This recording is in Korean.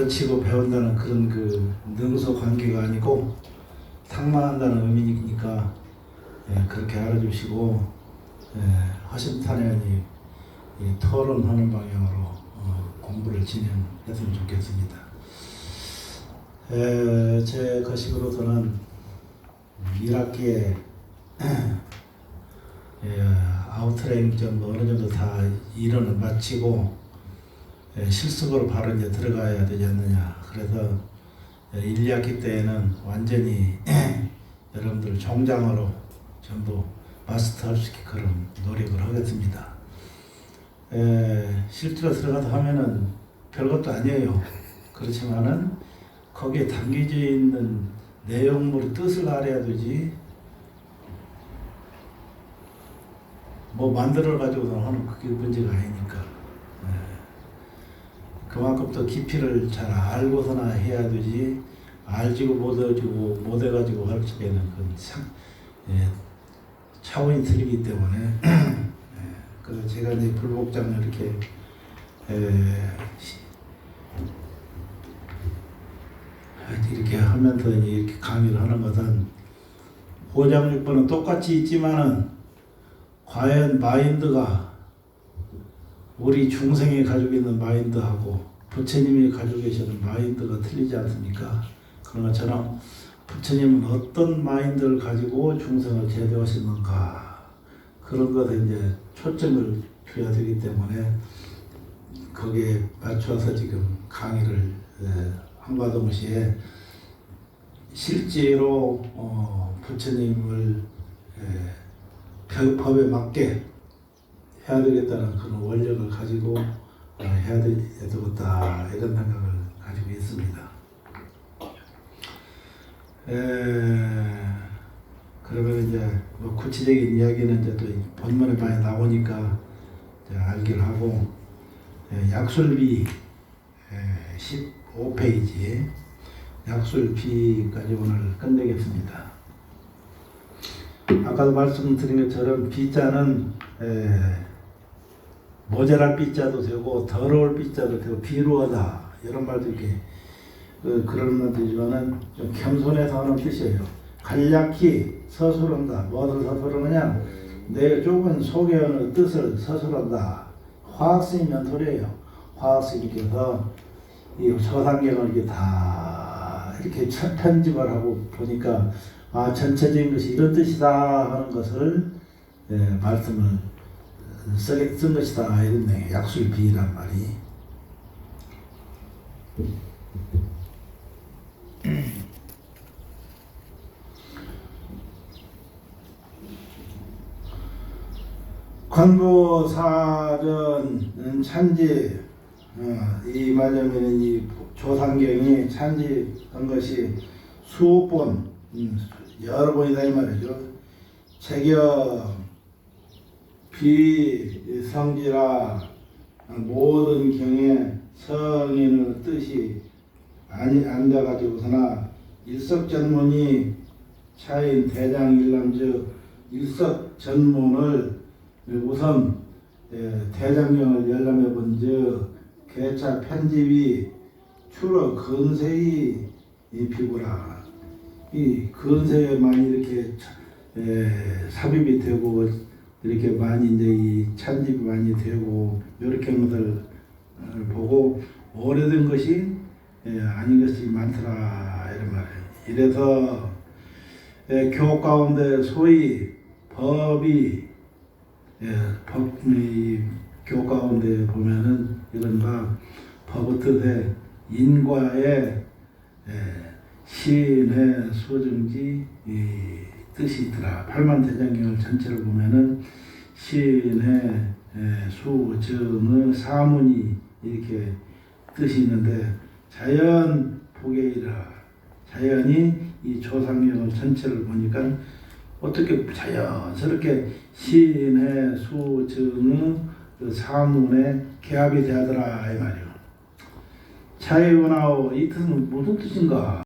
가르치고 배운다는 그런 그 능소 관계가 아니고 탁망한다는 의미니까 예, 그렇게 알아주시고 예, 허심탄회하니 이 토론하는 방향으로 어, 공부를 진행했으면 좋겠습니다. 에, 제 거식으로서는 1학기에 예, 아웃트레이닝 정도 어느 정도 다 일원을 마치고 예, 실습으로 바로 이제 들어가야 되지 않느냐. 그래서 예, 1, 2학기 때에는 완전히 여러분들 종장으로 전부 있게 그런 노력을 하겠습니다. 에, 실제로 들어가서 하면은 별것도 아니에요. 그렇지만은 거기에 담겨져 있는 내용물의 뜻을 알아야 되지. 뭐 만들어 가지고 하는 그게 문제가 아니니까. 예. 그만큼 더 깊이를 잘 알고서나 해야 되지. 알지고 못해가지고 못해가지고 할 적에는 그 상, 예, 차원이 틀리기 때문에 예, 그래서 제가 이제 불복장을 이렇게 에, 시- 이렇게 하면서 이렇게 강의를 하는 것은 5장 6번은 똑같이 있지만은 과연 마인드가 우리 중생이 가지고 있는 마인드하고 부처님이 가지고 계시는 마인드가 틀리지 않습니까? 그런 것처럼 부처님은 어떤 마인드를 가지고 중생을 제도하시는가 그런 것에 이제 초점을 줘야 되기 때문에 거기에 맞춰서 지금 강의를 에, 한과 동시에 실제로 어, 부처님을 에, 법- 법에 맞게 해야 되겠다는 그런 원력을 가지고 어, 해야 되겠다 이런 생각을 가지고 있습니다. 에, 그러면 이제 뭐 구체적인 이야기는 이제 또 본문에 많이 나오니까 알기를 하고 에, 약술비 15페이지 약술비까지 오늘 끝내겠습니다. 아까도 말씀드린 것처럼 비자는 에, 모자랄 비자도 되고 더러울 비자도 되고 비루하다 이런 말도 이렇게 그, 그런 말들이지만은 좀 겸손해서 하는 뜻이에요. 간략히 서술한다. 뭐를 서술하느냐? 내 좁은 소개하는 뜻을 서술한다. 화학스님 연설이에요. 화학스님께서 이 서상경을 이렇게 다 이렇게 천- 편집을 하고 보니까 아 전체적인 것이 이런 뜻이다 하는 것을 예, 말씀을 쓰게 쓴 것이다 이런 내용 약술비란 말이 관보사전 찬지 어, 이 말하면 이 조상경이 찬지한 것이 수억 번 음, 여러 번이다 이 말이죠. 제격 비성지라 모든 경에 성인의 뜻이 아니 안 돼가지고서나 일석전문이 차인 대장 일남즉 일석전문을 우선 예, 대장경을 열람해 본즉 개차 편집이 주로 근세의 이 피부라. 이 근세에 많이 이렇게 차- 에, 삽입이 되고 이렇게 많이 이제 이 찬집이 많이 되고 이렇게 한 것을 어, 보고 오래된 것이 예, 아닌 것이 많더라 이런 말이에요. 이래서 예, 교업 가운데 소위 법이 예, 법, 이, 교 가운데 보면은 이른바 뜻에 인과의 소증지 이 뜻이 있더라. 팔만대장경을 전체를 보면은 시인의 예, 수증의 사문이 이렇게 뜻이 있는데 자연 보게이라 자연이 이 조상경을 전체를 보니까 어떻게 자연스럽게 시인의 수증의 그 사문에 개합이 되더라 이 말이요. 차이원하오 이 뜻은 무슨 뜻인가?